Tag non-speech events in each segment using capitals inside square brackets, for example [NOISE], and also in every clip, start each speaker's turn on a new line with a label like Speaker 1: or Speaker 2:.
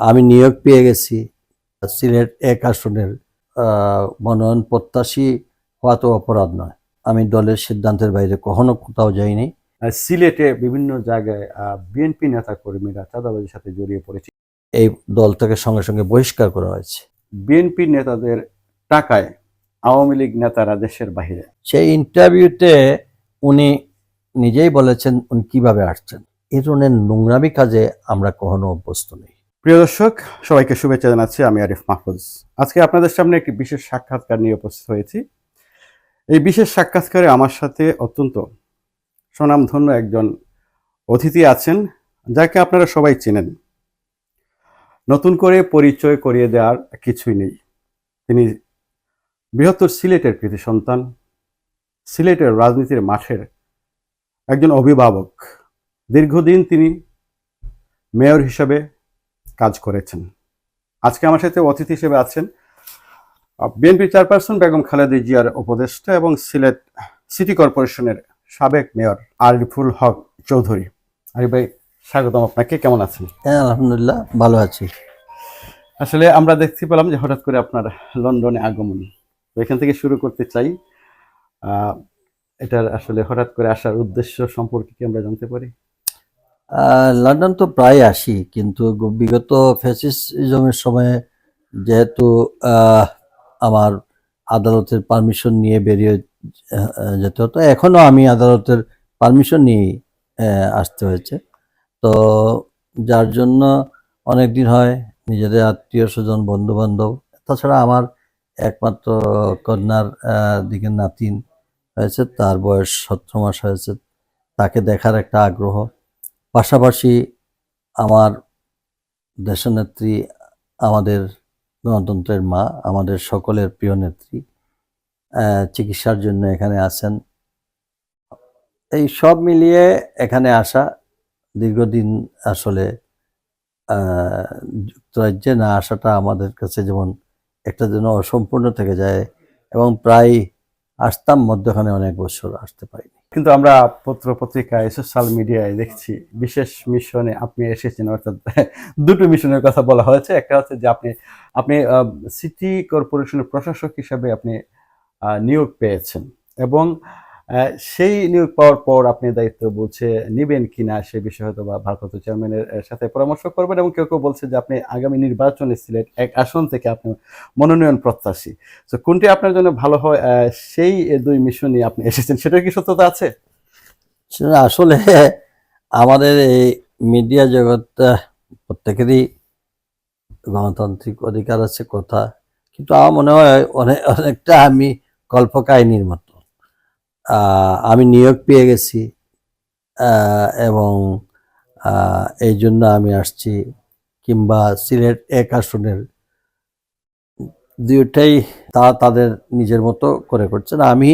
Speaker 1: আমি নিয়োগ পেয়ে গেছি। সিলেট এক আসনের আহ, মনোনয়ন প্রত্যাশী হওয়া তো অপরাধ নয়। আমি দলের সিদ্ধান্তের বাইরে কখনো কোথাও যাইনি।
Speaker 2: সিলেটে বিভিন্ন জায়গায় বিএনপি নেতা কর্মীরা চাঁদাবাজির সাথে জড়িয়ে পড়েছে।
Speaker 1: এই দল থেকে সঙ্গে সঙ্গে বহিষ্কার করা হয়েছে।
Speaker 2: বিএনপি নেতাদের টাকায় আওয়ামী লীগ নেতারা দেশের বাহিরে
Speaker 1: সেই ইন্টারভিউতে উনি নিজেই বলেছেন উনি কীভাবে আসছেন? এই ধরনের নোংরামি কাজে আমরা কখনো অভ্যস্ত নেই।
Speaker 2: প্রিয় দর্শক, সবাইকে শুভেচ্ছা জানাচ্ছি, আমি আরিফ মাহফুজ। আজকে আপনাদের সামনে একটি বিশেষ সাক্ষাৎকার নিয়ে উপস্থিত হয়েছি। এই বিশেষ সাক্ষাৎকারে আমার সাথে অত্যন্ত সুনামধন্য একজন অতিথি আছেন, যাকে আপনারা সবাই চেনেন। নতুন করে পরিচয় করিয়ে দেওয়ার কিছুই নেই। তিনি বৃহত্তর সিলেটের কৃতি সন্তান, সিলেটের রাজনীতির মাঠের একজন অভিভাবক। দীর্ঘদিন তিনি মেয়র হিসাবে কাজ করেছেন। আজকে আমার সাথে অতিথি হিসেবে আছেন বিএনপি চেয়ারপারসন বেগম খালেদা জিয়ার উপদেষ্টা এবং সিলেট সিটি কর্পোরেশনের সাবেক মেয়র আরিফুল হক চৌধুরী। আরিফ ভাই স্বাগতম আপনাকে কেমন আছেন?
Speaker 1: হ্যাঁ আলহামদুলিল্লাহ ভালো আছি।
Speaker 2: আসলে আমরা দেখতে পেলাম যে হঠাৎ করে আপনার লন্ডনে আগমন। তো এখান থেকে শুরু করতে চাই। এটার আসলে হঠাৎ করে আসার উদ্দেশ্য সম্পর্কে কি আমরা জানতে পারি?
Speaker 1: লন্ডন তো প্রায় আসি কিন্তু বিগত ফ্যাসিজমের সময়ে যেহেতু আমার আদালতের পারমিশন নিয়ে বেরিয়ে যেতে হতো এখনও আমি আদালতের পারমিশন আহ, আসতে হয়েছে। তো যার জন্য অনেক দিন হয় নিজেদের আত্মীয় স্বজন বন্ধু বান্ধব তাছাড়া আমার একমাত্র কন্যার দিকে নাতিন হয়েছে তার বয়স সতেরো মাস হয়েছে তাকে দেখার একটা আগ্রহ। পাশাপাশি আমার দেশনেত্রী, আমাদের গণতন্ত্রের মা, আমাদের সকলের প্রিয় নেত্রী চিকিৎসার জন্য এখানে আছেন। এই সব মিলিয়ে এখানে আসা দীর্ঘদিন আসলে যুক্তরাজ্যে না আসাটা আমাদের কাছে যেমন একটা যেন অসম্পূর্ণ থেকে যায় এবং প্রায় আসতাম, মধ্যখানে অনেক বছর আসতে পারিনি।
Speaker 2: কিন্তু আমরা পত্র পত্রিকায় সোশ্যাল মিডিয়ায় দেখছি, বিশেষ মিশনে আপনি এসেছেন, অর্থাৎ [LAUGHS] দুটো মিশনের কথা বলা হয়েছে। একটা হচ্ছে যে আপনি আপনি সিটি কর্পোরেশনের প্রশাসক হিসাবে আপনি নিয়োগ পেয়েছেন এবং সেই নিয়োগ পাওয়ার পর আপনি দায়িত্ব বলছে নিবেন কিনা সে বিষয়ে হয়তো বা ভারপ্রাপ্ত চেয়ারম্যানের সাথে পরামর্শ করবেন এবং কেউ কেউ বলছে যে আপনি আগামী নির্বাচনে সিলেট এক আসন থেকে আপনি মনোনয়ন প্রত্যাশী। তো কোনটি আপনার জন্য ভালো হয় সেই দুই মিশনই আপনি এসেছেন, সেটার কি সত্যতা আছে?
Speaker 1: সেটা আসলে আমাদের এই মিডিয়া জগৎটা প্রত্যেকেরই গণতান্ত্রিক অধিকার আছে কথা, কিন্তু আমার মনে হয় অনেক অনেকটা আমি কল্পকাহিনীর মতো। আমি নিয়োগ পেয়ে গেছি এবং এই জন্য আমি আসছি কিংবা সিলেট এক আসনের দুইটাই তারা তাদের নিজের মতো করে করছেন আমি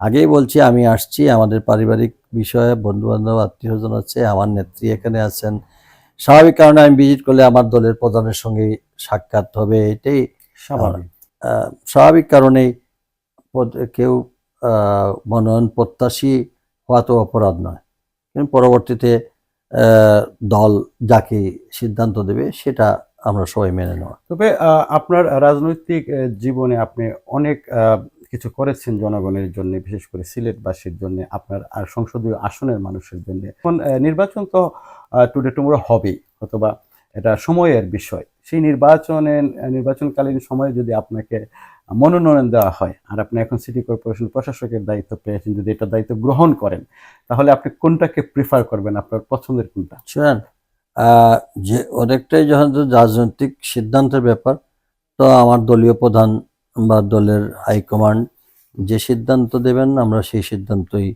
Speaker 1: আগেই বলছি আমি আসছি আমাদের পারিবারিক বিষয়ে বন্ধু বান্ধব আত্মীয় স্বজন আছে আমার নেত্রী এখানে আছেন। স্বাভাবিক কারণে আমি ভিজিট করলে আমার দলের প্রধানের সঙ্গে সাক্ষাৎ হবে এটাই
Speaker 2: স্বাভাবিক।
Speaker 1: স্বাভাবিক কারণেই কেউ মনোনয়ন প্রত্যাশী হওয়া তো অপরাধ নয়। পরবর্তীতে দল যাকে সিদ্ধান্ত দেবে সেটা আমরা সবাই মেনে নেওয়া
Speaker 2: তবে আপনার রাজনৈতিক জীবনে আপনি অনেক কিছু করেছেন জনগণের জন্য, বিশেষ করে সিলেটবাসীর জন্য, আপনার সংসদীয় আসনের মানুষের জন্য। এখন নির্বাচন তো টুডে টুমোরো হবেই, অথবা এটা সময়ের বিষয়। সেই নির্বাচনে, নির্বাচনকালীন সময়ে যদি আপনাকে মনোনয়ন দেওয়া হয়, আর আপনি এখন সিটি কর্পোরেশন প্রশাসকের দায়িত্ব পেয়েছেন, যদি এটা দায়িত্ব গ্রহণ করেন, তাহলে আপনি কোনটাকে প্রিফার করবেন? আপনার পছন্দের কোনটা?
Speaker 1: শুনেন যে অনেকটাই যখন রাজনৈতিক সিদ্ধান্তের ব্যাপার, তো আমার দলীয় প্রধান বা দলের হাইকমান্ড যে সিদ্ধান্ত দেবেন, আমরা সেই সিদ্ধান্তই,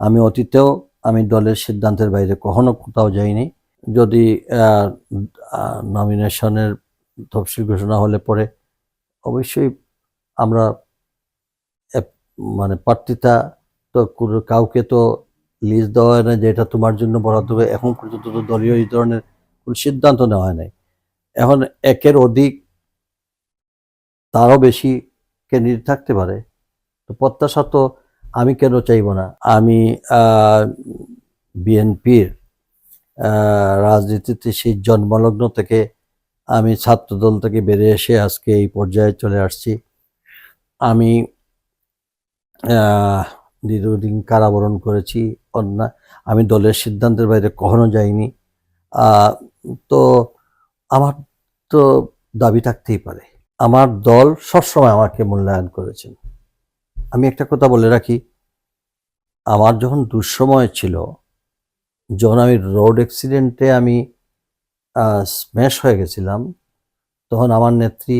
Speaker 1: আমি অতীতেও আমি দলের সিদ্ধান্তের বাইরে কখনো কোথাও যাইনি। যদি নমিনেশনের তফসিল ঘোষণা হলে পরে অবশ্যই আমরা মানে প্রার্থিতা তো কাউকে তো লিস্ট দেওয়া হয় না যে এটা তোমার জন্য বরাদ্দ হবে। এখন পর্যন্ত তো দলীয় এই ধরনের কোনো সিদ্ধান্ত নেওয়া হয় নাই। এখন একের অধিক তারও বেশি ক্যান্ডিডেট থাকতে পারে। তো প্রত্যাশা তো আমি কেন চাইব না? আমি বিএনপির রাজনীতিতে সেই জন্মলগ্ন থেকে আমি ছাত্রদল থেকে বেরিয়ে এসে আজকে এই পর্যায়ে চলে আসছি। আমি দীর্ঘদিন কারাবরণ করেছি, অন্য, আমি দলের সিদ্ধান্তের বাইরে কখনো যাইনি। তো আমার তো দাবি থাকতেই পারে। আমার দল সবসময় আমাকে মূল্যায়ন করেছেন। আমি একটা কথা বলে রাখি, আমার যখন দুঃসময় ছিল যখন আমি রোড অ্যাক্সিডেন্টে আমি স্ম্যাশ হয়ে গেছিলাম, তখন আমার নেত্রী,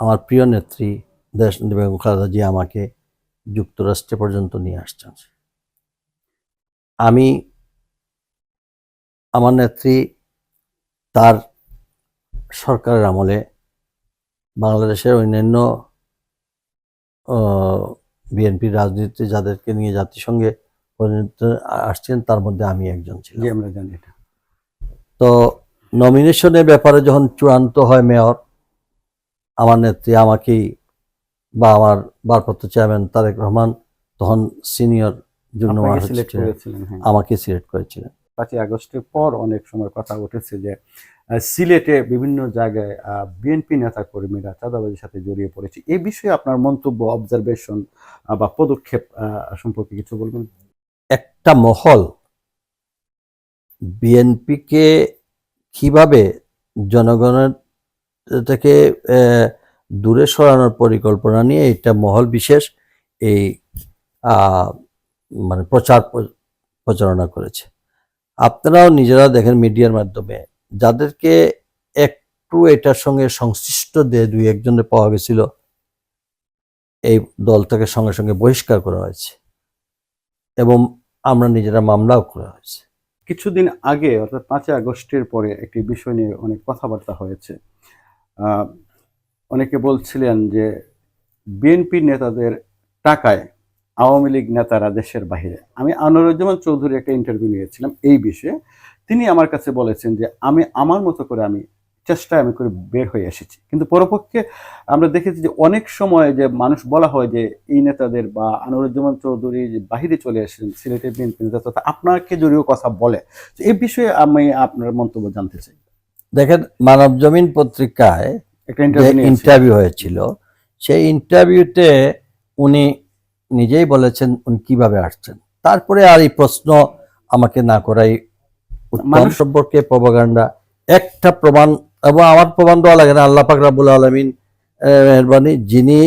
Speaker 1: আমার প্রিয় নেত্রী দেশ বেগম খালেদা জিয়া আমাকে যুক্তরাষ্ট্রে পর্যন্ত নিয়ে আসছেন। আমি, আমার নেত্রী তার সরকারের আমলে বাংলাদেশের অন্যান্য বিএনপির রাজনীতি যাদেরকে নিয়ে জাতিসংঘে পরিণত আসছেন তার মধ্যে আমি একজন ছিলাম।
Speaker 2: আমরা জানি এটা।
Speaker 1: তো নমিনেশনের ব্যাপারে যখন চূড়ান্ত হয় মেয়র আমার নেত্রী আমাকেই বা আমার ভারপ্রাপ্ত চেয়ারম্যান তারেক রহমান তখন সিনিয়র
Speaker 2: করেছিলেন হ্যাঁ।
Speaker 1: আমাকে সিলেক্ট করেছিলেন।
Speaker 2: পাঁচই আগস্টের পর অনেক সময় কথা উঠেছে যে সিলেটে বিভিন্ন জায়গায় বিএনপি নেতা কর্মীরা চাঁদাবাজির সাথে জড়িয়ে পড়েছে। এই বিষয়ে আপনার মন্তব্য অবজারভেশন বা পদক্ষেপ সম্পর্কে কিছু বলবেন?
Speaker 1: একটা মহল, বিএনপিকে কীভাবে জনগণের থেকে দূরে সরানোর পরিকল্পনা নিয়ে এটা মহল বিশেষ এই মানে প্রচার প্রচারণা করেছে। আপনারাও নিজেরা দেখেন মিডিয়ার মাধ্যমে, যাদেরকে একটু এটার সঙ্গে সংশ্লিষ্ট দিয়ে দুই একজনের পাওয়া গেছিল, এই দল থেকে সঙ্গে সঙ্গে বহিষ্কার করা হয়েছে। এবং আমরা নিজেরা মামলাও করা হয়েছে।
Speaker 2: কিছুদিন আগে, অর্থাৎ পাঁচই আগস্টের পরে একটি বিষয় নিয়ে অনেক কথাবার্তা হয়েছে। অনেকে বলছিলেন যে, বিএনপি নেতাদের টাকায় আওয়ামী লীগ নেতারা দেশের বাইরে আমি আনোয়ারুজ্জামান চৌধুরী একটা ইন্টারভিউ নিয়েছিলাম এই বিষয়ে। তিনি আমার কাছে বলেছেন যে, আমি, আমার মতো করে আমি চেষ্টায় আমি করে বের হয়ে এসেছি। কিন্তু পরপক্ষে আমরা দেখেছি যে অনেক সময় যে মানুষ বলা হয় যে এই নেতাদের বা আনোয়ারুজ্জামান চৌধুরী বাহিরে চলে আসেন সিলেটের বিএনপি নেতা তথা আপনাকে জড়িয়ে কথা বলে। এই বিষয়ে আমি আপনার মন্তব্য জানতে চাই।
Speaker 1: দেখেন মানব জমিন পত্রিকায়
Speaker 2: একটা ইন্টারভিউ
Speaker 1: হয়েছিল সেই ইন্টারভিউতে উনি নিজেই বলেছেন উনি কীভাবে আসছেন। তারপরে আর এই প্রশ্ন আমাকে না করাই উত্তম সম্পর্কে প্রবাগান্ডা একটা প্রমাণ এবং আমার প্রমাণ দেওয়া লাগে না আল্লাহ পাক রাবুল আলমিন মেহরবানি যিনি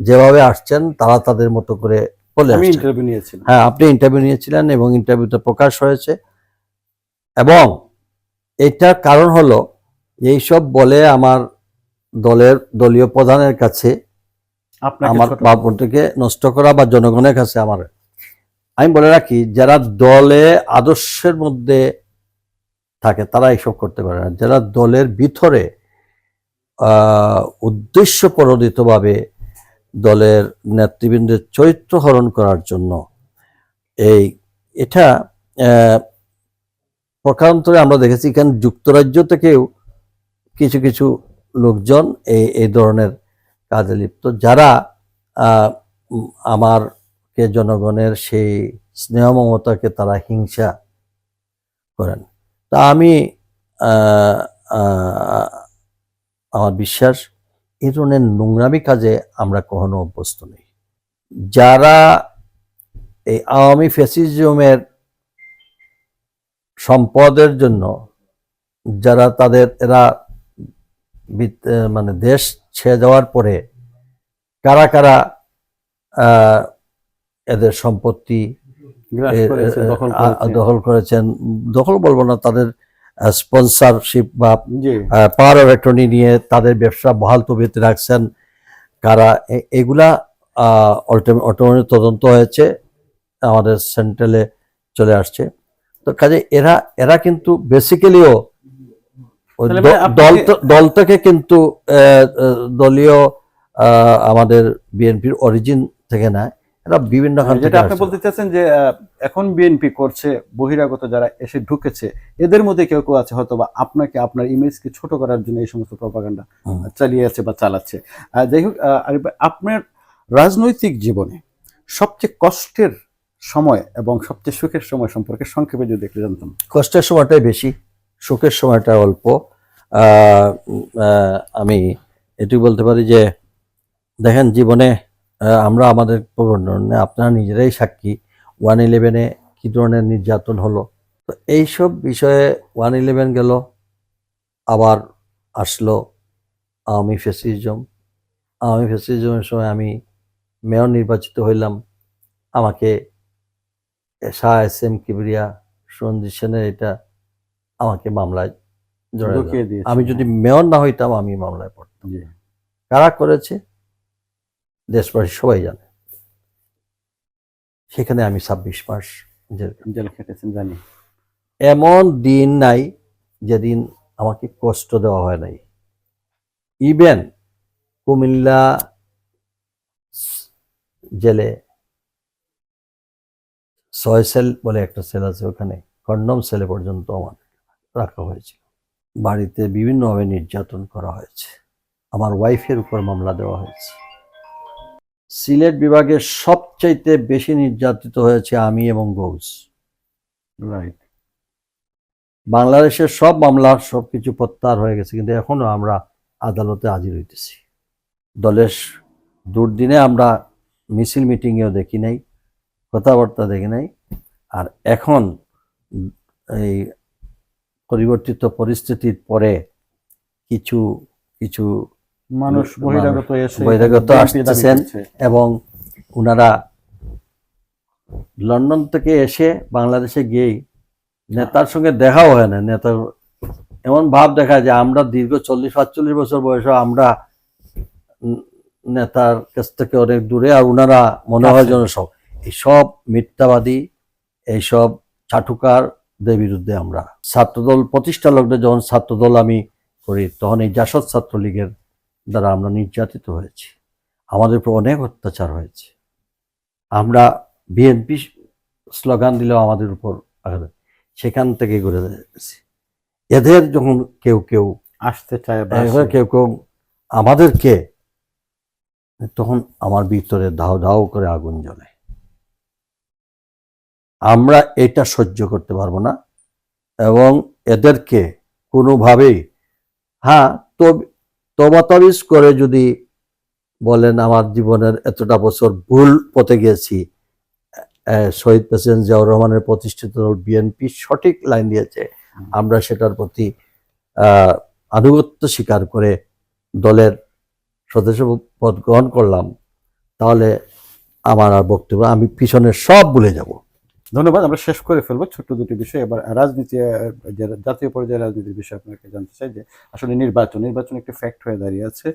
Speaker 1: যেভাবে আসছেন তারা তাদের মতো করে বলে
Speaker 2: আমি ইন্টারভিউ নিয়েছিলাম।
Speaker 1: হ্যাঁ আপনি ইন্টারভিউ নিয়েছিলেন এবং ইন্টারভিউতে প্রকাশ হয়েছে। এবং এটার কারণ হলো এইসব বলে আমার দলের দলীয় প্রধানের কাছে আমার ভাবমূর্তিকে নষ্ট করা বা জনগণের কাছে আমার। আমি বলে রাখি যারা দলে আদর্শের মধ্যে থাকে, তারা এইসব করতে পারে না। যারা দলের ভিতরে উদ্দেশ্য প্রণোদিতভাবে দলের নেতৃবৃন্দের চরিত্র হরণ করার জন্য এই, এটা প্রকারান্তরে আমরা দেখেছি এখানে যুক্তরাজ্য থেকেও কিছু কিছু লোকজন এই এই ধরনের কাজে লিপ্ত। যারা আমারকে, জনগণের সেই স্নেহ মমতাকে তারা হিংসা করেন। তা আমি আমার বিশ্বাস এই ধরনের নোংরামি কাজে আমরা কখনো অভ্যস্ত নেই। যারা এই আওয়ামী ফ্যাসিজমের সম্পদের জন্য যারা তাদের, এরা মানে দেশ ছেড়ে যাওয়ার পরে কারা কারা এদের সম্পত্তি এ- এ-
Speaker 2: দখল
Speaker 1: করেছেন। দখল বলব না তাদের স্পন্সরশিপ বা পাওয়ার অফ অ্যাটর্নি নিয়ে তাদের ব্যবসা বহাল তবিয়তে রাখছেন। কারা এগুলা অটোমেটিক তদন্ত হয়েছে আমাদের সেন্ট্রালে চলে আসছে। তো কাজে এরা এরা কিন্তু বেসিক্যালিও
Speaker 2: আপনাকে-
Speaker 1: দল দল থেকে কিন্তু দলীয় আমাদের বিএনপির অরিজিন থেকে না বিভিন্ন
Speaker 2: যেটা আপনি বলতে চাচ্ছেন যে এখন বিএনপি করছে বহিরাগত যারা এসে ঢুকেছে এদের মধ্যে কেউ কেউ আছে হয়তো বা আপনাকে আপনার ইমেজকে ছোট করার জন্য এই সমস্ত প্রপাগান্ডা চালিয়ে আছে বা চালাচ্ছে। যাই হোক আপনার রাজনৈতিক জীবনে সবচেয়ে কষ্টের সময় এবং সবচেয়ে সুখের সময় সম্পর্কে সংক্ষেপে যদি একটু জানতাম।
Speaker 1: কষ্টের সময়টাই বেশি সুখের সময়টা অল্প। আহ, আহ, আমি এটুকু বলতে পারি যে দেখেন জীবনে আমরা আমাদের প্রবর্তনে আপনারা নিজেরাই সাক্ষী। ওয়ান ইলেভেনে কি ধরনের নির্যাতন হলো? তো এইসব বিষয়ে ওয়ান ইলেভেন গেল আবার আসলো আওয়ামী ফেসিজম আওয়ামী ফেসিজমের সময় আমি মেয়র নির্বাচিত হইলাম। আমাকে শাহ এস এম কিবরিয়া সঞ্জিত সেনের এটা আমাকে মামলায়। আমি যদি মেয়র না হইতাম আমি মামলায় পড়তাম। কারা করেছে? দেশবাসী সবাই জানে। সেখানে আমি ছাব্বিশ মাস জেল
Speaker 2: খেটেছেন জানি।
Speaker 1: এমন দিন নাই যেদিন আমাকে কষ্ট দেওয়া হয় নাই। ইভেন কুমিল্লা জেলে ছয় সেল বলে একটা সেল আছে ওখানে কন্ডম সেলে পর্যন্ত আমার রাখা হয়েছিল। বাড়িতে বিভিন্নভাবে নির্যাতন করা হয়েছে। আমার ওয়াইফের উপর মামলা দেওয়া হয়েছে। সিলেট বিভাগে সবচাইতে বেশি নির্যাতিত হয়েছে আমি এবং গৌস।
Speaker 2: রাইট
Speaker 1: বাংলাদেশের সব মামলা সব কিছু প্রত্যাহার হয়ে গেছে, কিন্তু এখনও আমরা আদালতে হাজির হইতেছি। দলের দুর্দিনে আমরা মিছিল মিটিংয়েও দেখি নাই, কথাবার্তা দেখি নাই, আর এখন এই পরিবর্তিত পরিস্থিতির পরে কিছু কিছু
Speaker 2: মানুষ বহিরাগত এসে
Speaker 1: বহিরাগত আসতেছেন। এবং ওনারা লন্ডন থেকে এসে বাংলাদেশে গিয়েই নেতার সঙ্গে দেখাও হয় না। নেতার এমন ভাব দেখা যায় আমরা দীর্ঘ চল্লিশ পাঁচচল্লিশ বছর বয়সে আমরা নেতার কাছ থেকে অনেক দূরে আর ওনারা মনে হয় যেন সব এইসব মিথ্যাবাদী এইসব চাটুকারদের বিরুদ্ধে আমরা ছাত্রদল প্রতিষ্ঠা লগ্নে যখন ছাত্রদল আমি করি তখন এই জাসদ ছাত্রলীগের দ্বারা আমরা নির্যাতিত হয়েছি। আমাদের উপর অনেক অত্যাচার হয়েছে। আমরা বিএনপি স্লোগান দিলেও আমাদের উপর সেখান থেকে ঘুরে গেছি। এদের যখন কেউ কেউ
Speaker 2: আসতে চায়।
Speaker 1: কেউ কেউ আমাদেরকে তখন আমার ভিতরে ধাও দাও করে আগুন জ্বলে। আমরা এটা সহ্য করতে পারব না। এবং এদেরকে কোনোভাবেই হ্যাঁ তো তবাতবিজ করে যদি বলেন আমার জীবনের এতটা বছর ভুল পথে গেছি শহীদ প্রেসিডেন্ট জিয়াউর রহমানের প্রতিষ্ঠিত দল বিএনপি সঠিক লাইন দিয়েছে। আমরা সেটার প্রতি আনুগত্য স্বীকার করে দলের সদস্য পদ গ্রহণ করলাম। তাহলে আমার আর বক্তব্য আমি পিছনে সব ভুলে যাব।
Speaker 2: ধন্যবাদ, আমরা শেষ করে ফেলব ছোট্ট দুটি বিষয়। এবার রাজনীতি জাতীয় পর্যায়ে রাজনীতির বিষয়ে আপনাকে জানতে চাই, যে আসলে নির্বাচন নির্বাচন একটি ফ্যাক্ট হয়ে দাঁড়িয়ে আছে।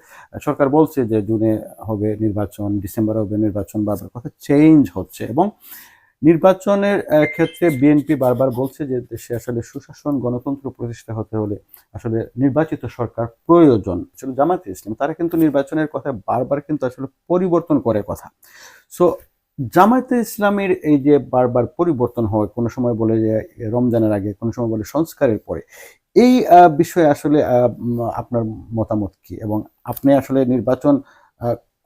Speaker 2: সরকার বলছে যে জুনে হবে নির্বাচন, ডিসেম্বরে হবে নির্বাচন বারবার কথা চেঞ্জ হচ্ছে। এবং নির্বাচনের ক্ষেত্রে বিএনপি বারবার বলছে যে দেশে আসলে সুশাসন, গণতন্ত্র প্রতিষ্ঠা হতে হলে আসলে নির্বাচিত সরকার প্রয়োজন। আসলে জামাতে ইসলাম, তারা কিন্তু নির্বাচনের কথা বারবার কিন্তু আসলে পরিবর্তন করে কথা। সো জামায়াতে ইসলামের এই যে বারবার পরিবর্তন হয়, কোনো সময় বলে যে রমজানের আগে, কোনো সময় বলে সংস্কারের পরে, এই বিষয়ে আসলে আপনার মতামত কি? এবং আপনি আসলে নির্বাচন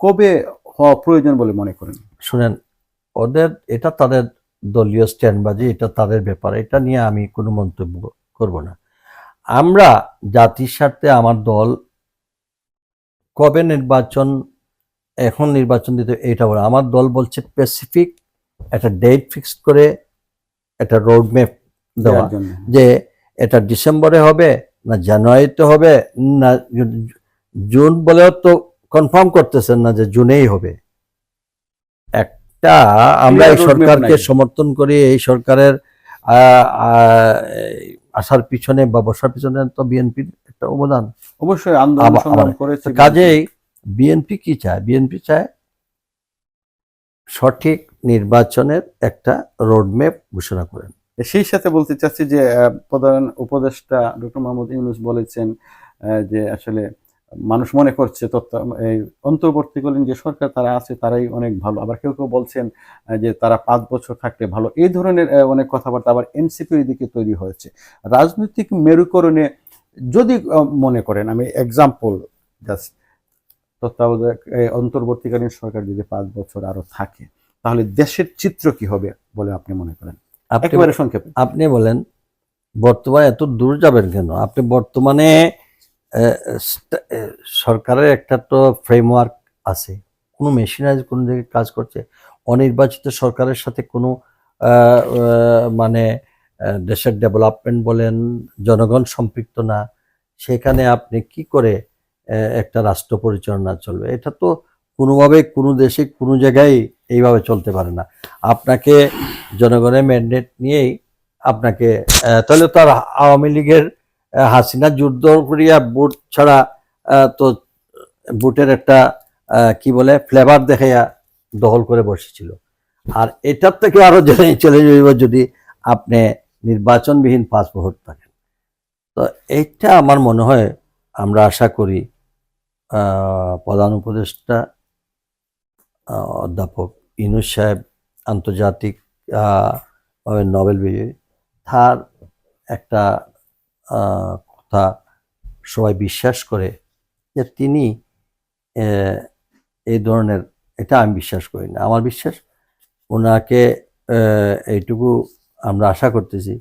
Speaker 2: কবে হওয়া প্রয়োজন বলে মনে করেন?
Speaker 1: শুনেন, ওদের, এটা তাদের দলীয় স্ট্যান্ডবাজি, এটা তাদের ব্যাপার, এটা নিয়ে আমি কোনো মন্তব্য করব না। আমরা জাতির স্বার্থে আমার দল কবে নির্বাচন এখন নির্বাচন দিতে এটা বলে। আমার দল বলছে স্পেসিফিক একটা ডেট ফিক্সড করে একটা রোড ম্যাপ দেওয়া যে এটা ডিসেম্বরে হবে না জানুয়ারিতে হবে না জুন বলেও তো কনফার্ম করতেছেন না যে জুনেই হবে। একটা আমরা এই সরকারকে সমর্থন করি এই সরকারের আসার পিছনে বা বসার পিছনে তো বিএনপির একটা অবদান।
Speaker 2: অবশ্যই
Speaker 1: কাজেই বিএনপি কি চায়? বিএনপি চায় সঠিক নির্বাচনের একটা রোডম্যাপ ঘোষণা করেন।
Speaker 2: সেই সাথে বলতে চাচ্ছি যে প্রধান উপদেষ্টা ডক্টর মোহাম্মদ ইউনুস বলেছেন যে আসলে মানুষ মনে করছে অন্তর্বর্তীকালীন যে সরকার তারা আছে, তারাই অনেক ভালো। আবার কেউ কেউ বলছেন যে তারা পাঁচ বছর থাকলে ভালো। এই ধরনের অনেক কথাবার্তা আবার এনসিপির দিকে তৈরি হয়েছে। রাজনৈতিক মেরুকরণে যদি মনে করেন, আমি এক্সাম্পল জাস্ট তত্ত্বাবধায়ক অন্তর্বর্তীকালীন সরকার যদি পাঁচ বছর আরও থাকে তাহলে দেশের চিত্র কি হবে বলে আপনি মনে করেন? একেবারে সংক্ষেপে।
Speaker 1: আপনি বলেন বর্তমানে এত দূর যাবেন কেন? আপনি বর্তমানে সরকারের একটা তো ফ্রেমওয়ার্ক আছে। কোনো মেশিনারি কোনো জায়গায় কাজ করছে। অনির্বাচিত সরকারের সাথে কোনো মানে দেশের ডেভেলপমেন্ট বলেন জনগণ সম্পৃক্ত না। সেখানে আপনি কি করে একটা রাষ্ট্র পরিচালনা চলবে। এটা তো কোনোভাবে কোনো দেশে কোনো জায়গায় এইভাবে চলতে পারে না। আপনাকে জনগণের ম্যান্ডেট নিয়েই আপনাকে তাহলে তো আর আওয়ামী লীগের হাসিনা যুদ্ধ করিয়া ভোট ছাড়া তো ভোটের একটা কি বলে ফ্লেভার দেখাইয়া দখল করে বসেছিল। আর এটার থেকে আরও জেনে চলে যাইব যদি আপনি নির্বাচনবিহীন পাসপোর্ট থাকেন। তো এইটা আমার মনে হয় আমরা আশা করি প্রধান উপদেষ্টা অধ্যাপক ইনুস সাহেব আন্তর্জাতিক নোবেল বিজয়ী। তার একটা কথা সবাই বিশ্বাস করে যে তিনি এই ধরনের, এটা আমি বিশ্বাস করি না। আমার বিশ্বাস ওনাকে এইটুকু আমরা আশা করতেছি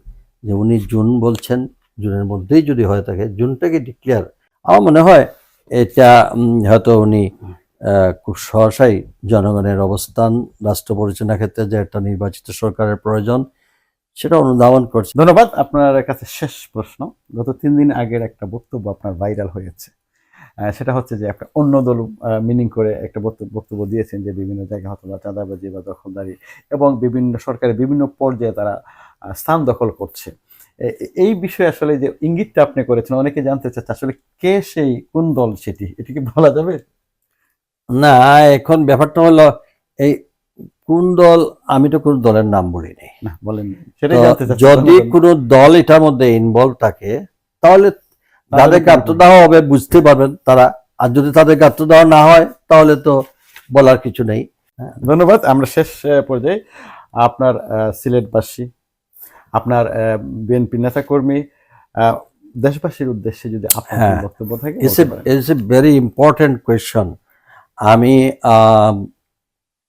Speaker 1: যে উনি জুন বলছেন, জুনের মধ্যেই যদি হয়ে থাকে, জুনটাকে ডিক্লেয়ার আমার মনে হয় এটা হয়তো উনি খুব সহসাই জনগণের অবস্থান, রাষ্ট্র পরিচালনার ক্ষেত্রে যে একটা নির্বাচিত সরকারের প্রয়োজন, সেটা অনুধাবন করছে।
Speaker 2: ধন্যবাদ। আপনার কাছে শেষ প্রশ্ন। গত তিন দিন আগের একটা বক্তব্য আপনার ভাইরাল হয়েছে। সেটা হচ্ছে যে একটা অন্য দল মিনিং করে একটা বক্তব্য দিয়েছেন যে বিভিন্ন জায়গায় হয়তো বা চাঁদাবাজি বা দখলদারি এবং বিভিন্ন সরকারের বিভিন্ন পর্যায়ে তারা স্থান দখল করছে। এই বিষয়ে আসলে যে ইঙ্গিতটা আপনি করেছেন অনেকে জানতে চাচ্ছে আসলে কে সেই কোন দল সেটি? এটি কি বলা যাবে?
Speaker 1: না এখন ব্যাপারটা হলো এই কোন দল আমি তো কোন দলের নাম
Speaker 2: বলেন। চাচ্ছি
Speaker 1: যদি। কোনো দল এটার মধ্যে ইনভলভ থাকে তাহলে
Speaker 2: কিন্তু-
Speaker 1: আত্মদাহ হবে? বুঝতে পারবেন তারা। আর যদি তাদেরকে আত্মদাহ না হয় তাহলে তো বলার কিছু নেই।
Speaker 2: ধন্যবাদ। আমরা শেষ পর্যায়ে আপনার সিলেটবাসী আপনার বিএনপি নেতাকর্মী দেশবাসীর উদ্দেশ্যে যদি আপনার
Speaker 1: হ্যাঁ।
Speaker 2: বক্তব্য থাকে
Speaker 1: it's a very important question আমি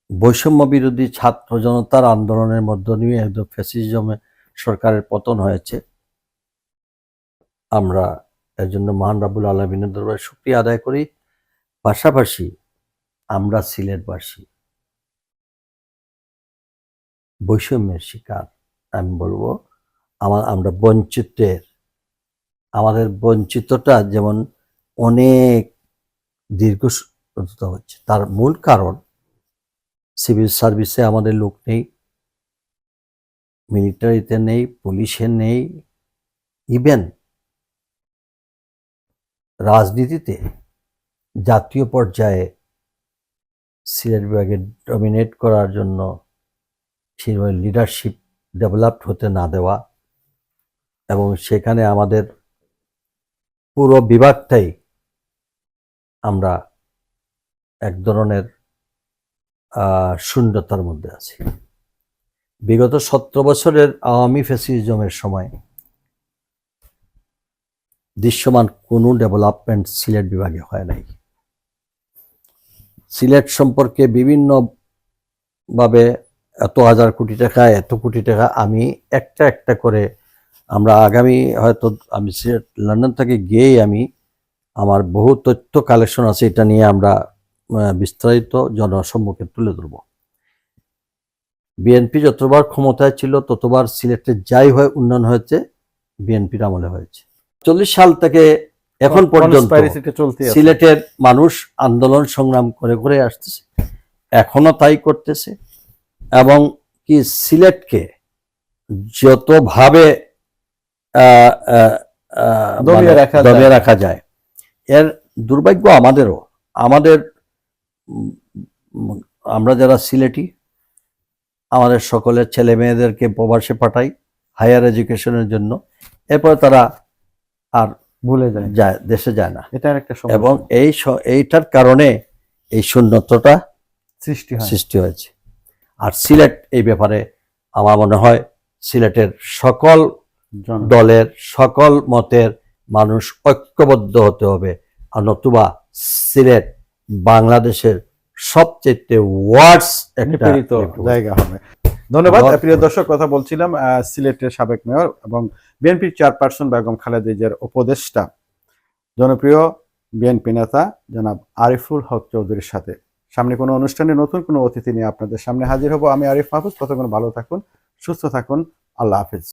Speaker 1: বৈষম্য বিরোধী ছাত্র জনতার আন্দোলনের মধ্য দিয়ে একদম ফ্যাসিজমে সরকারের পতন হয়েছে। আমরা এর জন্য মহান রাবুল আলমিনের দরবারে শুক্রিয়া আদায় করি। পাশাপাশি আমরা সিলেটবাসী। বৈষম্যের শিকার। আমি বলব, আমার, আমরা বঞ্চিতের, আমাদের বঞ্চিতটা যেমন অনেক দীর্ঘত হচ্ছে। তার মূল কারণ সিভিল সার্ভিসে আমাদের লোক নেই, মিলিটারিতে নেই, পুলিশে নেই, ইভেন রাজনীতিতে জাতীয় পর্যায়ে সিলেট বিভাগে ডমিনেট করার জন্য সেভাবে লিডারশিপ ডেভেলপড হতে না দেওয়া এবং সেখানে আমাদের পুরো বিভাগটাই আমরা এক ধরনের শূন্যতার মধ্যে আছি। বিগত সতেরো বছরের আওয়ামী ফ্যাসিজমের সময় দৃশ্যমান কোনো ডেভেলপমেন্ট সিলেট বিভাগে হয় নাই। সিলেট সম্পর্কে বিভিন্ন ভাবে এত হাজার কোটি টাকা এত কোটি টাকা আমি একটা একটা করে আমরা আগামী হয়তো আমি লন্ডন থেকে গিয়েই আমি আমার বহু তথ্য কালেকশন আছে এটা নিয়ে আমরা বিস্তারিত জনসম্মুখে তুলে ধরব। বিএনপি যতবার ক্ষমতায় ছিল ততবার সিলেটে যাই হয় উন্নয়ন হয়েছে বিএনপির আমলে হয়েছে। চল্লিশ সাল থেকে এখন পর্যন্ত। সিলেটের মানুষ আন্দোলন সংগ্রাম করে করে আসতেছে। এখনও তাই করতেছে। এবং কি সিলেটকে যতভাবে
Speaker 2: দমিয়ে
Speaker 1: মানে
Speaker 2: রাখা যায়।
Speaker 1: দমিয়ে রাখা যায়। এর দুর্ভাগ্য আমাদেরও। আমাদের আমরা যারা সিলেটি আমাদের সকলের ছেলে মেয়েদেরকে প্রবাসে পাঠাই হায়ার এডুকেশনের জন্য। এরপরে তারা আর
Speaker 2: ভুলে যায়।
Speaker 1: যায় দেশে যায় না।
Speaker 2: এটার একটা
Speaker 1: এবং এই এইটার কারণে এই শূন্যতাটা
Speaker 2: সৃষ্টি
Speaker 1: সৃষ্টি হয়েছে। আর সিলেট এই ব্যাপারে আমার মনে হয় সিলেটের সকল দলের সকল মতের মানুষ ঐক্যবদ্ধ হতে হবে। আর নতুবা সিলেট বাংলাদেশের সবচেয়ে ওয়ার্ডস একটা
Speaker 2: জায়গা হবে। ধন্যবাদ। প্রিয় দর্শক কথা বলছিলাম সিলেটের সাবেক মেয়র এবং বিএনপির চেয়ারপারসন বেগম খালেদা জিয়ার উপদেষ্টা। জনপ্রিয় বিএনপি নেতা জনাব আরিফুল হক চৌধুরীর সাথে। সামনে কোনো অনুষ্ঠানে নতুন কোনো অতিথি নিয়ে আপনাদের সামনে হাজির হব। আমি আরিফ মাহফুজ, ততক্ষণ ভালো থাকুন, সুস্থ থাকুন, আল্লাহ হাফিজ।